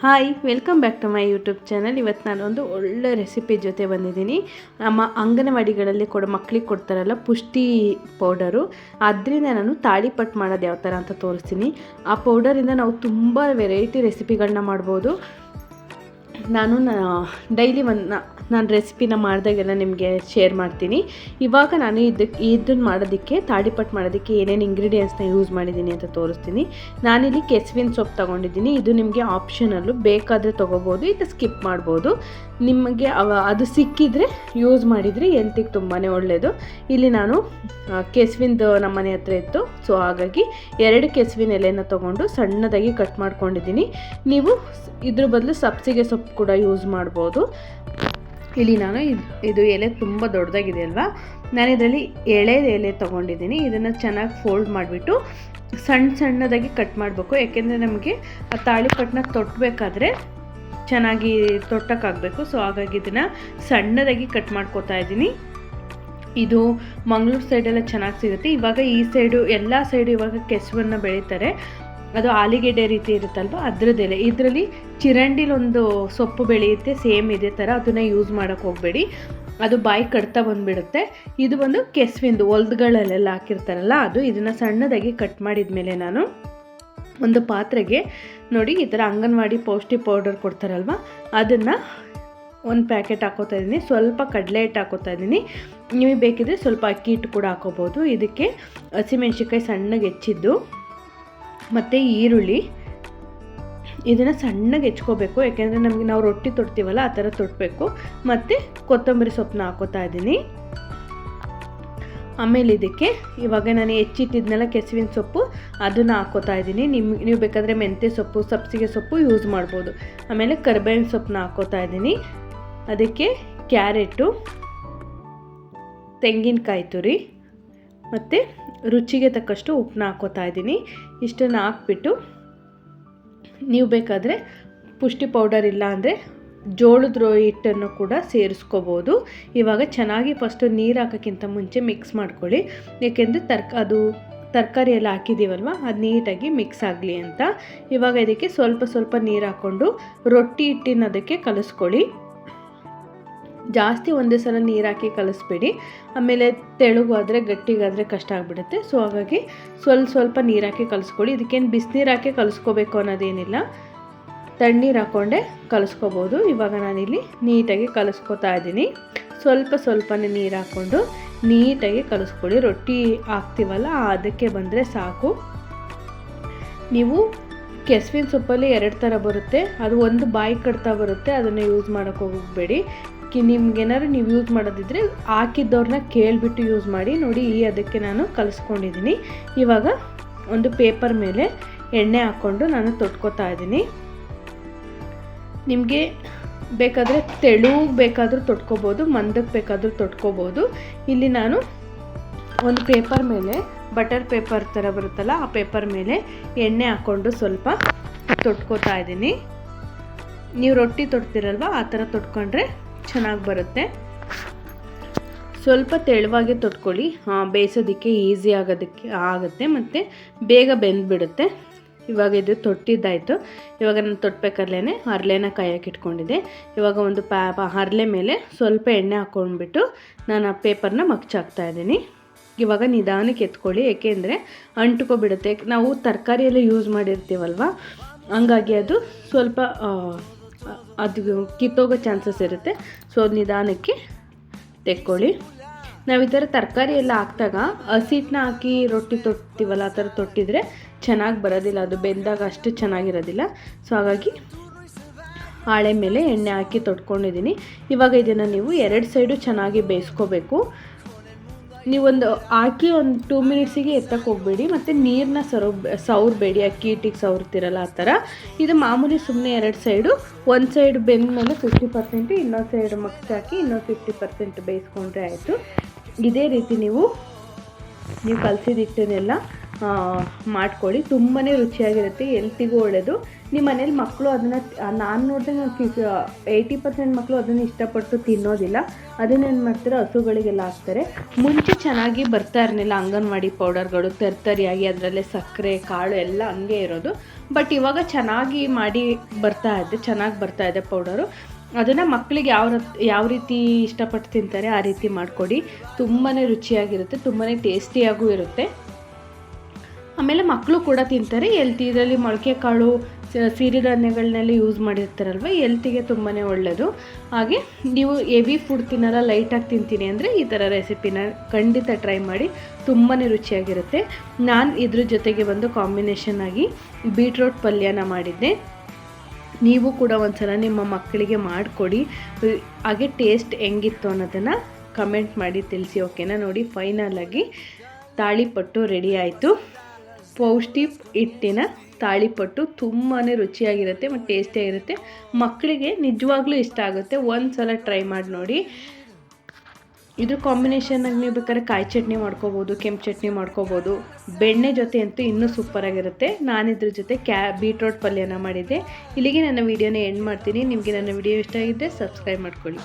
Hi welcome back to my YouTube channel ಇವತ್ತು ನಾನು ಒಂದು ಒಳ್ಳೆ ರೆಸಿಪಿ ಜೊತೆ ಬಂದಿದ್ದೀನಿ. ನಮ್ಮ ಅಂಗನವಾಡಿಗಳಲ್ಲಿ ಕೊಡೋ ಮಕ್ಕಳಿಗೆ ಕೊಡ್ತಾರಲ್ಲ ಪುಷ್ಟಿ ಪೌಡರು ಅದರಿಂದ ನಾನು ತಾಳಿಪಟ್ಟು ಮಾಡೋದು ಯಾವ ಥರ ಅಂತ ತೋರಿಸ್ತೀನಿ. ಆ ಪೌಡರಿಂದ ನಾವು ತುಂಬ ವೆರೈಟಿ ರೆಸಿಪಿಗಳನ್ನ ಮಾಡ್ಬೋದು. ನಾನು ಡೈಲಿ ಒಂದು ನಾನು ರೆಸಿಪಿನ ಮಾಡಿದಾಗೆಲ್ಲ ನಿಮಗೆ ಶೇರ್ ಮಾಡ್ತೀನಿ. ಇವಾಗ ನಾನು ಇದಕ್ಕೆ ಇದನ್ನು ಮಾಡೋದಕ್ಕೆ ತಾಡಿಪಟ್ಟು ಮಾಡೋದಕ್ಕೆ ಏನೇನು ಇಂಗ್ರೀಡಿಯೆಂಟ್ಸ್ನ ಯೂಸ್ ಮಾಡಿದ್ದೀನಿ ಅಂತ ತೋರಿಸ್ತೀನಿ. ನಾನಿಲ್ಲಿ ಕೆಸುವಿನ ಸೊಪ್ಪು ತೊಗೊಂಡಿದ್ದೀನಿ. ಇದು ನಿಮಗೆ ಆಪ್ಷನಲ್ಲು ಬೇಕಾದರೆ ತೊಗೋಬೋದು ಇದು ಸ್ಕಿಪ್ ಮಾಡ್ಬೋದು. ನಿಮಗೆ ಅದು ಸಿಕ್ಕಿದರೆ ಯೂಸ್ ಮಾಡಿದರೆ ಹೆಲ್ತಿಗೆ ತುಂಬಾ ಒಳ್ಳೆಯದು ಇಲ್ಲಿ ನಾನು ಕೆಸುವಿಂದು ನಮ್ಮ ಮನೆ ಹತ್ರ ಇತ್ತು. ಸೊ ಹಾಗಾಗಿ ಎರಡು ಕೆಸುವಿನ ಎಲೆನ ತೊಗೊಂಡು ಸಣ್ಣದಾಗಿ ಕಟ್ ಮಾಡ್ಕೊಂಡಿದ್ದೀನಿ. ನೀವು ಇದ್ರ ಬದಲು ಸಬ್ಸಿಗೆ ಸೊಪ್ಪು ಕೂಡ ಯೂಸ್ ಮಾಡ್ಬೋದು. ಇಲ್ಲಿ ನಾನು ಇದು ಎಲೆ ತುಂಬ ದೊಡ್ಡದಾಗಿದೆ ಅಲ್ವಾ? ನಾನು ಇದರಲ್ಲಿ ಎಳೆ ಎಲೆ ತೊಗೊಂಡಿದ್ದೀನಿ. ಇದನ್ನು ಚೆನ್ನಾಗಿ ಫೋಲ್ಡ್ ಮಾಡಿಬಿಟ್ಟು ಸಣ್ಣ ಸಣ್ಣದಾಗಿ ಕಟ್ ಮಾಡಬೇಕು. ಯಾಕೆಂದರೆ ನಮಗೆ ಆ ತಾಳಿಪಟ್ಟನ್ನ ತೊಟ್ಟಬೇಕಾದ್ರೆ ಚೆನ್ನಾಗಿ ತೊಟ್ಟಕ್ಕಾಗಬೇಕು. ಸೊ ಹಾಗಾಗಿ ಇದನ್ನು ಸಣ್ಣದಾಗಿ ಕಟ್ ಮಾಡ್ಕೋತಾ ಇದ್ದೀನಿ. ಇದು ಮಂಗಳೂರು ಸೈಡೆಲ್ಲ ಚೆನ್ನಾಗಿ ಸಿಗುತ್ತೆ. ಇವಾಗ ಈ ಸೈಡು ಎಲ್ಲ ಸೈಡು ಇವಾಗ ಕೆಸುವನ್ನು ಬೆಳೀತಾರೆ. ಅದು ಆಲಿಗೆಡ್ಡೆ ರೀತಿ ಇರುತ್ತಲ್ವ? ಅದ್ರದ್ದೆಲೆ ಇದರಲ್ಲಿ ಚಿರಂಡಿಲಿ ಒಂದು ಸೊಪ್ಪು ಬೆಳೆಯುತ್ತೆ, ಸೇಮ್ ಇದೇ ಥರ. ಅದನ್ನು ಯೂಸ್ ಮಾಡೋಕ್ಕೆ ಹೋಗಬೇಡಿ. ಅದು ಬಾಯಿ ಕಡ್ತಾ ಬಂದುಬಿಡುತ್ತೆ. ಇದು ಒಂದು ಕೆಸ್ವಿಂದು, ಹೊಲ್ದುಗಳಲ್ಲೆಲ್ಲ ಹಾಕಿರ್ತಾರಲ್ಲ, ಅದು ಇದನ್ನು ಸಣ್ಣದಾಗಿ ಕಟ್ ಮಾಡಿದ ಮೇಲೆ ನಾನು ಒಂದು ಪಾತ್ರೆಗೆ ನೋಡಿ, ಈ ಥರ ಅಂಗನವಾಡಿ ಪೌಷ್ಟಿಕ ಪೌಡರ್ ಕೊಡ್ತಾರಲ್ವ? ಅದನ್ನು ಒಂದು ಪ್ಯಾಕೆಟ್ ಹಾಕೋತಾ ಇದ್ದೀನಿ. ಸ್ವಲ್ಪ ಕಡಲೆ ಹಿಟ್ಟು ಹಾಕೋತಾ ಇದ್ದೀನಿ. ನಿಮಗೆ ಬೇಕಿದ್ರೆ ಸ್ವಲ್ಪ ಅಕ್ಕಿ ಹಿಟ್ಟು ಕೂಡ ಹಾಕೋಬೋದು. ಇದಕ್ಕೆ ಹಸಿಮೆಣ್ಸಿಕಾಯಿ ಸಣ್ಣಗೆ ಹೆಚ್ಚಿದ್ದು. ಮತ್ತು ಈರುಳ್ಳಿ. ಇದನ್ನು ಸಣ್ಣಗೆ ಹೆಚ್ಕೋಬೇಕು. ಯಾಕೆಂದರೆ ನಮಗೆ ನಾವು ರೊಟ್ಟಿ ತೊಡ್ತೀವಲ್ಲ, ಆ ಥರ ತೊಟ್ಟಬೇಕು ಮತ್ತು ಕೊತ್ತಂಬರಿ ಸೊಪ್ಪನ್ನ ಹಾಕೋತಾ ಇದ್ದೀನಿ. ಆಮೇಲೆ ಇದಕ್ಕೆ ಇವಾಗ ನಾನು ಹೆಚ್ಚಿಟ್ಟಿದ್ನೆಲ್ಲ ಕೆಸುವಿನ ಸೊಪ್ಪು, ಅದನ್ನು ಹಾಕೋತಾ ಇದ್ದೀನಿ. ನಿಮ್ಗೆ ನೀವು ಬೇಕಾದರೆ ಮೆಂತ್ಯ ಸೊಪ್ಪು, ಸಬ್ಸಿಗೆ ಸೊಪ್ಪು ಯೂಸ್ ಮಾಡ್ಬೋದು. ಆಮೇಲೆ ಕರ್ಬೇವಿನ ಸೊಪ್ಪನ್ನ ಹಾಕೋತಾ ಇದ್ದೀನಿ. ಅದಕ್ಕೆ ಕ್ಯಾರೆಟು, ತೆಂಗಿನಕಾಯಿ ತುರಿ ಮತ್ತು ರುಚಿಗೆ ತಕ್ಕಷ್ಟು ಉಪ್ಪನ್ನ ಹಾಕೋತಾ ಇದ್ದೀನಿ. ಇಷ್ಟನ್ನು ಹಾಕ್ಬಿಟ್ಟು ನೀವು ಬೇಕಾದರೆ ಪುಷ್ಟಿ ಪೌಡರ್ ಇಲ್ಲ ಅಂದರೆ ಜೋಳದ ಹಿಟ್ಟನ್ನು ಕೂಡ ಸೇರಿಸ್ಕೋಬೋದು. ಇವಾಗ ಚೆನ್ನಾಗಿ ಫಸ್ಟು ನೀರು ಹಾಕೋಕ್ಕಿಂತ ಮುಂಚೆ ಮಿಕ್ಸ್ ಮಾಡ್ಕೊಳ್ಳಿ. ಏಕೆಂದರೆ ತರ್ಕ, ಅದು ತರಕಾರಿ ಎಲ್ಲ ಹಾಕಿದ್ದೀವಲ್ವ ಅದು ನೀಟಾಗಿ ಮಿಕ್ಸ್ ಆಗಲಿ ಅಂತ. ಇವಾಗ ಇದಕ್ಕೆ ಸ್ವಲ್ಪ ಸ್ವಲ್ಪ ನೀರು ಹಾಕ್ಕೊಂಡು ರೊಟ್ಟಿ ಹಿಟ್ಟಿನ ಅದಕ್ಕೆ ಕಲಿಸ್ಕೊಳ್ಳಿ. ಜಾಸ್ತಿ ಒಂದೇ ಸಲ ನೀರು ಹಾಕಿ ಕಲಿಸ್ಬೇಡಿ. ಆಮೇಲೆ ತೆಳುಗಾದರೆ ಗಟ್ಟಿಗಾದರೆ ಕಷ್ಟ ಆಗಿಬಿಡುತ್ತೆ. ಸೊ ಹಾಗಾಗಿ ಸ್ವಲ್ಪ ಸ್ವಲ್ಪ ನೀರು ಹಾಕಿ ಕಲಿಸ್ಕೊಡಿ. ಇದಕ್ಕೇನು ಬಿಸಿನೀರು ಹಾಕಿ ಕಲಿಸ್ಕೋಬೇಕು ಅನ್ನೋದೇನಿಲ್ಲ. ತಣ್ಣೀರು ಹಾಕ್ಕೊಂಡೆ ಕಲಿಸ್ಕೋಬೋದು. ಇವಾಗ ನಾನಿಲ್ಲಿ ನೀಟಾಗಿ ಕಲಿಸ್ಕೊತಾ ಇದ್ದೀನಿ. ಸ್ವಲ್ಪ ಸ್ವಲ್ಪನೇ ನೀರು ಹಾಕ್ಕೊಂಡು ನೀಟಾಗಿ ಕಲಿಸ್ಕೊಳ್ಳಿ. ರೊಟ್ಟಿ ಹಾಕ್ತೀವಲ್ಲ, ಅದಕ್ಕೆ ಬಂದರೆ ಸಾಕು. ನೀವು ಕೆಸ್ವಿನ ಸೊಪ್ಪಲ್ಲಿ ಎರಡು ಥರ ಬರುತ್ತೆ. ಅದು ಒಂದು ಬಾಯಿ ಕಡ್ತಾ ಬರುತ್ತೆ. ಅದನ್ನು ಯೂಸ್ ಮಾಡೋಕ್ಕೆ ಹೋಗಬೇಡಿ. ಕಿ ನಿಮ್ಗೇನಾದ್ರು ನೀವು ಯೂಸ್ ಮಾಡೋದಿದ್ರೆ ಹಾಕಿದ್ದವ್ರನ್ನ ಕೇಳಿಬಿಟ್ಟು ಯೂಸ್ ಮಾಡಿ ನೋಡಿ, ಈ ಅದಕ್ಕೆ ನಾನು ಕಲಿಸ್ಕೊಂಡಿದ್ದೀನಿ ಇವಾಗ ಒಂದು ಪೇಪರ್ ಮೇಲೆ ಎಣ್ಣೆ ಹಾಕ್ಕೊಂಡು ನಾನು ತೊಟ್ಕೋತಾ ಇದ್ದೀನಿ ನಿಮಗೆ ಬೇಕಾದರೆ ತೆಳುಗೆ ಬೇಕಾದರೂ ತೊಟ್ಕೋಬೋದು ಮಂದಕ್ಕೆ ಬೇಕಾದರೂ ತೊಟ್ಕೋಬೋದು. ಇಲ್ಲಿ ನಾನು ಒಂದು ಪೇಪರ್ ಮೇಲೆ ಬಟರ್ ಪೇಪರ್ ಥರ ಬರುತ್ತಲ್ಲ, ಆ ಪೇಪರ್ ಮೇಲೆ ಎಣ್ಣೆ ಹಾಕ್ಕೊಂಡು ಸ್ವಲ್ಪ ತೊಟ್ಕೋತಾ ಇದ್ದೀನಿ ನೀವು ರೊಟ್ಟಿ ತೊಡ್ತಿರಲ್ವ ಆ ಥರ ತೊಟ್ಕೊಂಡ್ರೆ ಚೆನ್ನಾಗಿ ಬರುತ್ತೆ. ಸ್ವಲ್ಪ ತೆಳುವಾಗಿ ತೊಟ್ಕೊಳ್ಳಿ. ಬೇಯಿಸೋದಕ್ಕೆ ಈಸಿ ಆಗೋದಕ್ಕೆ ಆಗುತ್ತೆ. ಮತ್ತು ಬೇಗ ಬೆಂದ್ಬಿಡುತ್ತೆ. ಇವಾಗ ಇದು ತೊಟ್ಟಿದ್ದಾಯಿತು. ಇವಾಗ ನಾನು ತೊಟ್ಬೇಕಾದ್ಲೇ ಹರಳೆನ ಕಾಯಕ್ಕೆ ಇಟ್ಕೊಂಡಿದ್ದೆ. ಇವಾಗ ಒಂದು ಪ್ಯಾ ಹರಳೆ ಮೇಲೆ ಸ್ವಲ್ಪ ಎಣ್ಣೆ ಹಾಕ್ಕೊಂಡ್ಬಿಟ್ಟು ನಾನು ಆ ಪೇಪರ್ನ ಮಗ್ಚಾಕ್ತಾ ಇದ್ದೀನಿ. ಇವಾಗ ನಿಧಾನಕ್ಕೆ ಎತ್ಕೊಳ್ಳಿ. ಏಕೆಂದರೆ ಅಂಟ್ಕೊಬಿಡುತ್ತೆ. ನಾವು ತರಕಾರಿಯೆಲ್ಲ ಯೂಸ್ ಮಾಡಿರ್ತೀವಲ್ವ? ಹಂಗಾಗಿ ಅದು ಸ್ವಲ್ಪ ಅದು ಕಿತ್ತೋಗೋ ಚಾನ್ಸಸ್ ಇರುತ್ತೆ. ಸೊ, ನಿಧಾನಕ್ಕೆ ತೆಕ್ಕೊಳ್ಳಿ. ನಾವು ಈ ಥರ ತರಕಾರಿ ಎಲ್ಲ ಹಾಕಿದಾಗ ಹಸಿಟ್ಟನ್ನ ಹಾಕಿ ರೊಟ್ಟಿ ತೊಟ್ಟಿವಲ್ಲ ಆ ಥರ ತೊಟ್ಟಿದ್ರೆ ಚೆನ್ನಾಗಿ ಬರೋದಿಲ್ಲ. ಅದು ಬೆಂದಾಗ ಅಷ್ಟು ಚೆನ್ನಾಗಿರೋದಿಲ್ಲ. ಸೊ, ಹಾಗಾಗಿ ಹಾಳೆ ಮೇಲೆ ಎಣ್ಣೆ ಹಾಕಿ ತೊಟ್ಕೊಂಡಿದ್ದೀನಿ. ಇವಾಗ ಇದನ್ನು ನೀವು ಎರಡು ಸೈಡು ಚೆನ್ನಾಗಿ ಬೇಯಿಸ್ಕೋಬೇಕು. ನೀವೊಂದು ಹಾಕಿ ಒಂದು ಟೂ ಮಿನಿಟ್ಸಿಗೆ ಎತ್ತಕ್ಕೆ ಹೋಗಬೇಡಿ, ಮತ್ತು ನೀರನ್ನ ಸರೋ, ಸವ್ರಬೇಡಿ, ಅಕ್ಕಿ ಹಿಟ್ಟಿಗೆ ಸವ್ರ್ತಿರಲ್ಲ ಆ ಥರ. ಇದು ಮಾಮೂಲಿ ಸುಮ್ಮನೆ ಎರಡು ಸೈಡು ಒಂದು ಸೈಡ್ ಬೆಂದ ಮೇಲೆ ಫಿಫ್ಟಿ ಪರ್ಸೆಂಟು ಇನ್ನೊಂದು ಸೈಡ್ ಮಗ್ಚ್ ಹಾಕಿ ಇನ್ನೊಂದು ಫಿಫ್ಟಿ ಪರ್ಸೆಂಟ್ ಬೇಯಿಸ್ಕೊಂಡ್ರೆ ಆಯಿತು. ಇದೇ ರೀತಿ ನೀವು ನೀವು ಕಲಸಿದ ಹಿಟ್ಟನ್ನೆಲ್ಲ ಮಾಡ್ಕೊಳ್ಳಿ. ತುಂಬಾ ರುಚಿಯಾಗಿರುತ್ತೆ ಎಲ್ತಿಗೂ ಒಳ್ಳೆಯದು ನಿಮ್ಮ ಮನೇಲಿ ಮಕ್ಕಳು ಅದನ್ನು ನಾನು ನೋಡಿದ್ರೆ ನಾನು ಏಯ್ಟಿ ಪರ್ಸೆಂಟ್ ಮಕ್ಕಳು ಅದನ್ನು ಇಷ್ಟಪಟ್ಟು ತಿನ್ನೋದಿಲ್ಲ. ಅದನ್ನೇನು ಮಾಡ್ತಾರೆ, ಹಸುಗಳಿಗೆಲ್ಲ ಹಾಕ್ತಾರೆ. ಮುಂಚೆ ಚೆನ್ನಾಗಿ ಬರ್ತಾ ಇರಲಿಲ್ಲ ಅಂಗನವಾಡಿ ಪೌಡರ್ಗಳು, ತರ್ತರಿಯಾಗಿ ಅದರಲ್ಲೇ ಸಕ್ಕರೆ, ಕಾಳು ಎಲ್ಲ ಹಂಗೆ ಇರೋದು. ಬಟ್ ಇವಾಗ ಚೆನ್ನಾಗಿ ಮಾಡಿ ಬರ್ತಾ ಇದೆ, ಚೆನ್ನಾಗಿ ಬರ್ತಾ ಇದೆ ಪೌಡರು. ಅದನ್ನು ಮಕ್ಕಳಿಗೆ ಯಾವ ಯಾವ ರೀತಿ ಇಷ್ಟಪಟ್ಟು ತಿಂತಾರೆ ಆ ರೀತಿ ಮಾಡಿಕೊಡಿ. ತುಂಬಾ ರುಚಿಯಾಗಿರುತ್ತೆ ತುಂಬಾ ಟೇಸ್ಟಿಯಾಗೂ ಇರುತ್ತೆ. ಆಮೇಲೆ ಮಕ್ಕಳು ಕೂಡ ತಿಂತಾರೆ. ಎಲ್ತಿ ಇದರಲ್ಲಿ ಮೊಳಕೆ ಕಾಳು ಸಿರಿಧಾನ್ಯಗಳನ್ನೆಲ್ಲ ಯೂಸ್ ಮಾಡಿರ್ತಾರಲ್ವ? ಎಲ್ತಿಗೆ ತುಂಬಾ ಒಳ್ಳೆಯದು ಹಾಗೆ ನೀವು ಹೆವಿ ಫುಡ್ ತಿನ್ನಲ್ಲ ಲೈಟಾಗಿ ತಿಂತೀನಿ ಅಂದರೆ ಈ ಥರ ರೆಸಿಪಿನ ಖಂಡಿತ ಟ್ರೈ ಮಾಡಿ. ತುಂಬಾ ರುಚಿಯಾಗಿರುತ್ತೆ. ನಾನು ಇದ್ರ ಜೊತೆಗೆ ಬಂದು ಕಾಂಬಿನೇಷನ್ ಆಗಿ ಬೀಟ್ರೋಟ್ ಪಲ್ಯನ ಮಾಡಿದ್ದೆ. ನೀವು ಕೂಡ ಒಂದ್ಸಲ ನಿಮ್ಮ ಮಕ್ಕಳಿಗೆ ಮಾಡಿಕೊಡಿ. ಹಾಗೆ ಟೇಸ್ಟ್ ಹೆಂಗಿತ್ತು ಅನ್ನೋದನ್ನು ಕಮೆಂಟ್ ಮಾಡಿ ತಿಳಿಸಿ ಓಕೆನಾ ನೋಡಿ ಫೈನಲ್ ಆಗಿ ತಾಳಿಪಟ್ಟು ರೆಡಿ ಆಯಿತು. ಪೌಷ್ಟಿ ಹಿಟ್ಟಿನ ತಾಳಿಪಟ್ಟು ತುಂಬಾ ರುಚಿಯಾಗಿರುತ್ತೆ ಮತ್ತು ಟೇಸ್ಟಿಯಾಗಿರುತ್ತೆ. ಮಕ್ಕಳಿಗೆ ನಿಜವಾಗ್ಲೂ ಇಷ್ಟ ಆಗುತ್ತೆ. ಒಂದು ಸಲ ಟ್ರೈ ಮಾಡಿ ನೋಡಿ. ಇದ್ರ ಕಾಂಬಿನೇಷನ್ನಾಗಿ ನೀವು ಬೇಕಾದ್ರೆ ಕಾಯಿ ಚಟ್ನಿ ಮಾಡ್ಕೋಬೋದು, ಕೆಂಪು ಚಟ್ನಿ ಮಾಡ್ಕೋಬೋದು. ಬೆಣ್ಣೆ ಜೊತೆ ಅಂತೂ ಇನ್ನೂ ಸೂಪರಾಗಿರುತ್ತೆ ನಾನು ಇದ್ರ ಜೊತೆ ಕ್ಯಾ, ಬೀಟ್ರೋಟ್ ಪಲ್ಯನ ಮಾಡಿದ್ದೆ. ಇಲ್ಲಿಗೆ ನನ್ನ ವೀಡಿಯೋನ ಎಂಡ್ ಮಾಡ್ತೀನಿ. ನಿಮಗೆ ನನ್ನ ವಿಡಿಯೋ ಇಷ್ಟ ಆಗಿದ್ದರೆ ಸಬ್ಸ್ಕ್ರೈಬ್ ಮಾಡ್ಕೊಳ್ಳಿ.